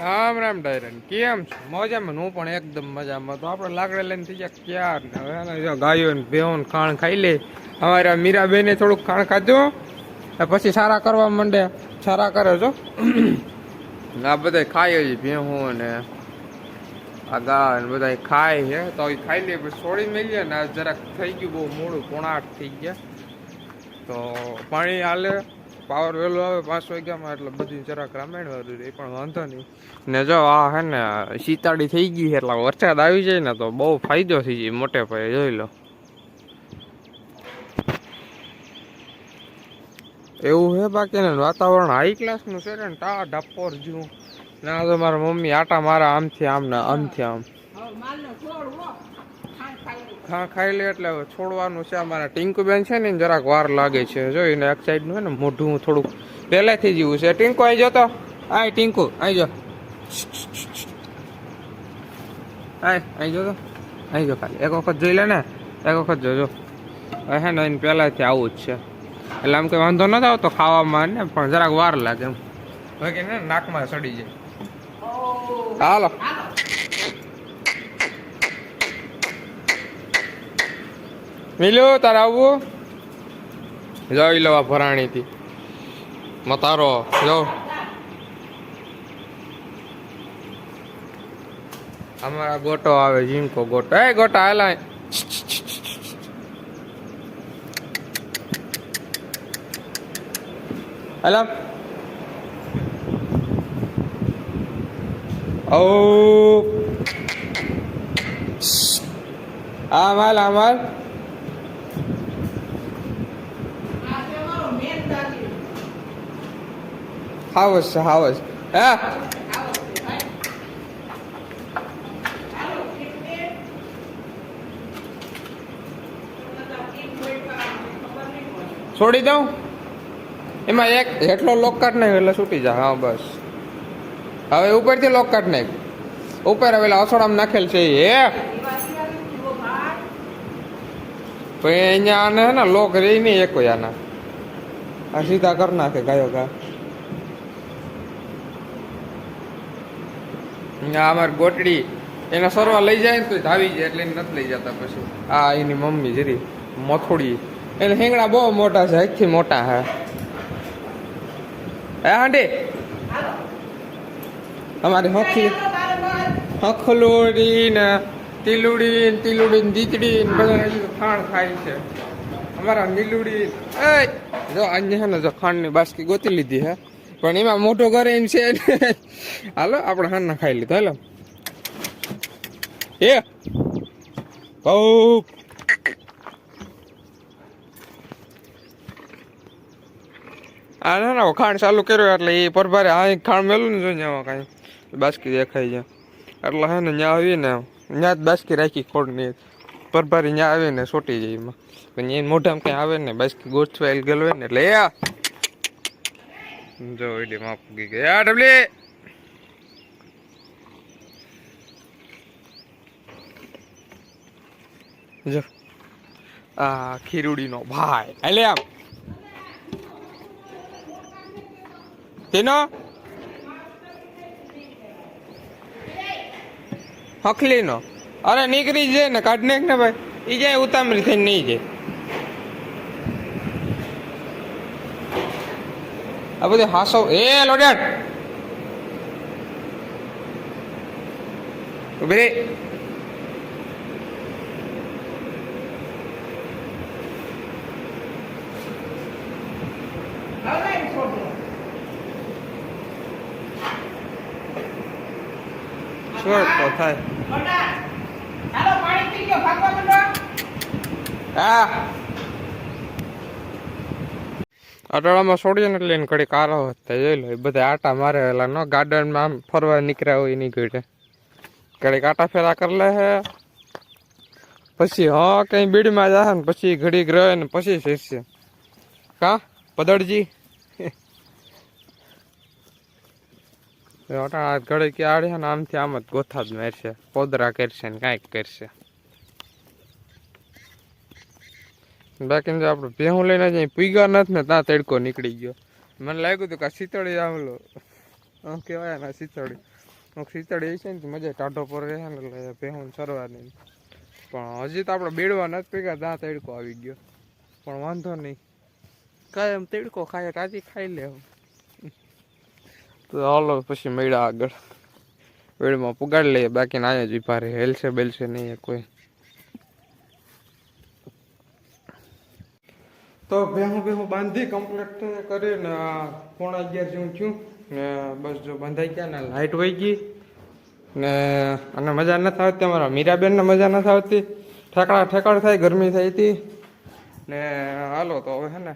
રામ રામ ડાયરન, કેમ છો? મજામાં હું પણ એકદમ મજામાં. તો આપણે લાકડે લઈને થઈ ગયા ક્યાર ને? હવે ગાયો ને ભેહો ને ખાણ ખાઈ લે. અમારા મીરાબેને થોડુંક ખાણ ખાધું પછી સારા કરવા માંડે. સારા કરે છો આ બધા ખાય છે ભેહું ને. આ ગા ને બધા ખાય છે. તો એ ખાઈ લે, પછી છોડી મેલીએ ને. આ જરાક થઈ ગયું બહુ મોડું પોણા થઈ ગયા. તો પાણી હાલે. પાવર વહેલો આવે પાંચ વાગ્યામાં એટલે બધી જરાક રામાયણ વાળું એ પણ વાંધો નહીં. ને જો આ હે ને શીતાડી થઈ ગઈ છે એટલે વરસાદ આવી જાય ને તો બહુ ફાયદો થઈ જાય, મોટે પાયે જોઈ લો. એવું હે બાકી ને, વાતાવરણ હાઈ ક્લાસનું છે ને ટા ડપોર જેવું. ના તો મારા મમ્મી આટા મારા આમથી આમ ને આમથી આમ. ખા ખાઈ લે એટલે હવે છોડવાનું છે. અમારા ટીંકુ બેન છે ને જરાક વાર લાગે છે. જોઈને એક સાઈડનું હોય ને મોઢું થોડુંક પહેલેથી જેવું છે. ટીંકુ આવી જતો આય ટીંકુ અહીં જો. આય અહીં જો અહીં જો ખાલી. એક વખત જોઈ લે ને. એક વખત જોજો. હે ને એને પહેલાંથી આવું જ છે. એટલે આમ કંઈ વાંધો નથી આવતો ખાવામાં ને પણ જરાક વાર લાગે એમ. બાકી ને નાકમાં સડી જાય. હાલો. મિલો, તારે આવવું? જોઈ લો આ ભરાણીથી મતારો જો અમારા ગોટો આવે, જીમકો ગોટો. એ ગોટા, હાલા હાલા. ઓ આમાલ આમાલ હાવસ છે હાવસ હે છોડી દઉં? એમાં એક હેઠલો લોક કાઢ નાખ એટલે છૂટી જાય. હા, બસ. હવે ઉપરથી લોક કાઢ નાખ. ઉપર હવે અસોડામાં નાખેલ છે એ. પછી અહીંયા આને હે ને લોક રહી નહીં એક આના. આ સીધા કર નાખે ગાયો ગા. અમારી ગોટડી, એને સરવા લઈ જાય ને તો ધાવી જાય, એટલે નથી લઈ જતા પછી. આ એની મમ્મી જરી, મથોડી. એને હિંગડા બહુ મોટા છે એકથી મોટા હા હે હાંડે. અમારી હખી, હખલોડી ને તિલુડી તીલુડી ને દીતડી ને બધા હજી ખાણ ખાય છે. અમારા નીલુડી એ, જો, અહીંયા ને જો ખાંડની બાસકી ગોતી લીધી હે પણ એમાં મોટો ઘર એમ છે હાલો, આપણે હાન ખાઈ લીધો, હાલો. એ. બહુ. આ ના ના ખાણ ચાલુ કર્યો એટલે એ પરભારે આ ખાણ મેલું ને જો આમાં કાંઈ. બાસકી દેખાય છે. એટલે હે ને ત્યાં આવીને ત્યાં જ બાસકી રાખી ખોડની પરભારી ત્યાં આવીને સોટી જાય એમાં. પણ એ મોઢામાં કંઈ આવે ને, બાસકી ગોઠવાયેલ ગયેલો ને, એટલે એ જો એડી માં પૂગી ગઈ. આ ડબલી! જો. આ ખીરુડીનો ભાઈ. એટલે આમ. તેનો? હખલીનો. અરે નીકળી જાય ને, કાઢ ને ભાઈ. ઈ જાય ઉતામળી થઈને નહીં જાય. આ બધું હાસો એ લોડ્યાડ ઊભી રે શું તો થાય હા અટાળામાં છોડીએ ને એટલે એને ઘડી કારો હતા જોઈ લો, એ બધા આટા મારે એલા ન ગાર્ડનમાં આમ ફરવા નીકળ્યા હોય એની ઘડે ઘડીક આટા ફેરા કરી લે હે. પછી હા કઈ બીડમાં જાય ને પછી ઘડીક રહે ને પછી શીરશે. કા? પદળજી? અટાણા ઘડી કે આડે ને આમથી આમ જ ગોથા જ મારશે, પોદરા કરશે ને કાંઈક કરશે. બાકી જો આપણે ભેહું લઈને જઈએ પીગા નથી ને ત્યાં તડકો નીકળી ગયો. મને લાગ્યું હતું કે શીતળી આમલો હું કહેવાય ને શીતળી. હું એ છે ને મજા ટાઢો પર રહે ને એટલે ભેહું સરવાની પણ હજી તો આપણે બેડવા નથી પીગા ત્યાં તડકો આવી ગયો. પણ વાંધો નહીં. કાંઈ એમ તડકો ખાય રાજી ખાઈ લે. તો હાલો પછી મળ્યા આગળ. વેળમાં પુગાડી લઈએ બાકી ના જ ઊભા રહે હેલશે બેલશે નહીં કોઈ. તો ભેહું ભેહું બાંધી કમ્પ્લીટ કરીને પોણા અગિયાર જેવું થયું. ને બસ જો બંધાઈ ગયા ને લાઇટ વહી ગઈ. ને અને મજા નથી આવતી અમારા મીરાબેનને મજા નથી આવતી. ઠેકડા ઠેકડ થાય, ગરમી થઈ હતી. ને હાલો તો હવે હે ને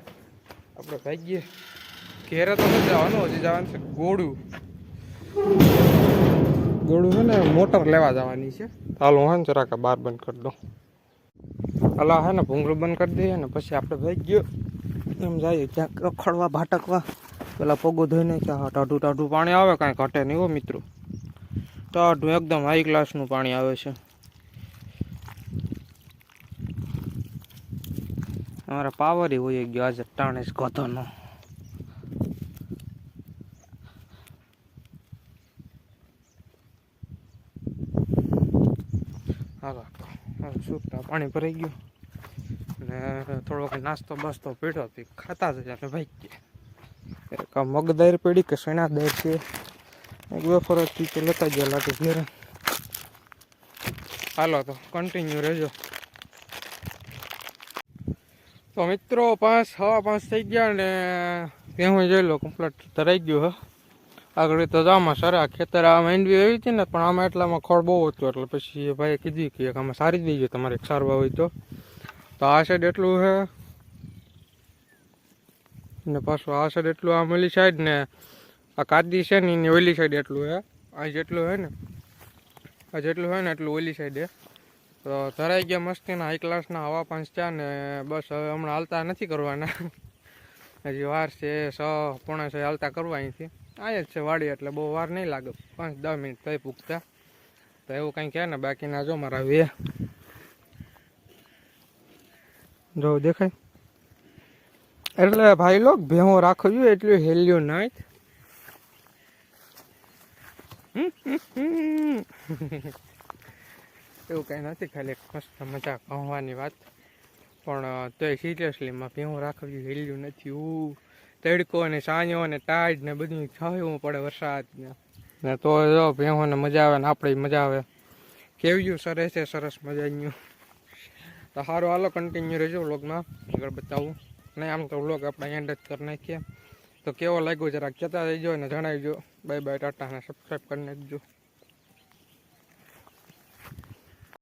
આપણે ભાગીએ. ઘેરે તો નથી જવાનું, હજી જવાનું છે ગોળું ગોળું છે ને મોટર લેવા જવાની છે. હાલો હું જરાક બાર બંધ કરી દઉં. અલા હે ને, ભૂંગળું બંધ કરી દઈએ ને, પછી આપણે ભાઈ ગયો. એમ જઈએ ક્યાંક રખડવા, ભાટકવા, પેલા પગો ધોઈને ક્યાં ટાઢું ટાઢું પાણી આવે, કાંઈ ઘટે નહીં હો મિત્રો. ટાઢું એકદમ હાઈ ક્લાસનું પાણી આવે છે. અમારા પાવર હોય ગયો આજે ટાણે ગધોનો. હાલો સૂકતા પાણી ભરાઈ ગયું. ને થોડોક નાસ્તો બાસ્તો પીડ્યો હતી ખાતા જ એટલે ભાઈ ગયા મગદાર પીડી કે સણાદાર છે? એક વેફર હતી કે લેતા ગયા લાગે ઘેરે. હાલો તો કન્ટિન્યુ રહેજો. તો મિત્રો પાંચ હવા પાંચ થઈ ગયા ને હું જોઈ લો કમ્પ્લેટ ધરાઈ ગયું હા. આગળ તો આમાં આ ખેતર આ માંડવી આવી હતી ને પણ આમાં એટલામાં ખોળ બહુ હતું એટલે પછી ભાઈએ કીધું કે આમાં સારી દેજો, તમારે સારવા હોય તો. તો આ સાઈડ એટલું છે. ને પાછું આ સાઈડ એટલું આમ ઓલી સાઈડ ને આ કાદી છે ને એની ઓલી સાઈડ એટલું છે. આ જેટલું છે ને, આ જેટલું હોય ને એટલું ઓલી સાઈડ છે. તો ધરાઈ ગયા મસ્તીના હાઈ ક્લાસના હવા પાંચ ચા ને બસ હવે હમણાં હાલતા નથી કરવાના. હજી વાર છે સ પોણા છ હાલતા કરવા અહીંથી. અહીંયા જ છે વાડી એટલે બહુ વાર નહીં લાગે. પાંચ, દસ મિનિટ થઈ પૂગતા. તો એવું કંઈ કહે ને બાકીના જો મારા વે. જો દેખાય. એટલે ભાઈ લોક ભેહો રાખ્યું એટલું હેલ્યું નાય. એવું કંઈ નથી, ખાલી મસ્ત મજા કહવાની વાત. પણ તોય સિરિયસલીમાં ભેહું રાખવી હેલ્યું નથી. ઉ તડકો ને સાંજો ને ટાઈડ ને બધું થયું પડે વરસાદ ને તો જો ભેહોને મજા આવે ને આપણે મજા આવે. કેવ્યું સરસ છે, સરસ મજાનું તો સારું હાલો કન્ટિન્યુ રહેજો વ્લોગમાં. આગળ બતાવું. નહીં આમ તો વ્લોગ આપણે એન્ડ જ કરી નાખીએ. તો કેવો લાગ્યો, જરાક કહેતા રહેજો અને જણાવજો. બાય બાય ટાટા, અને સબસ્ક્રાઈબ કરી નાખજો.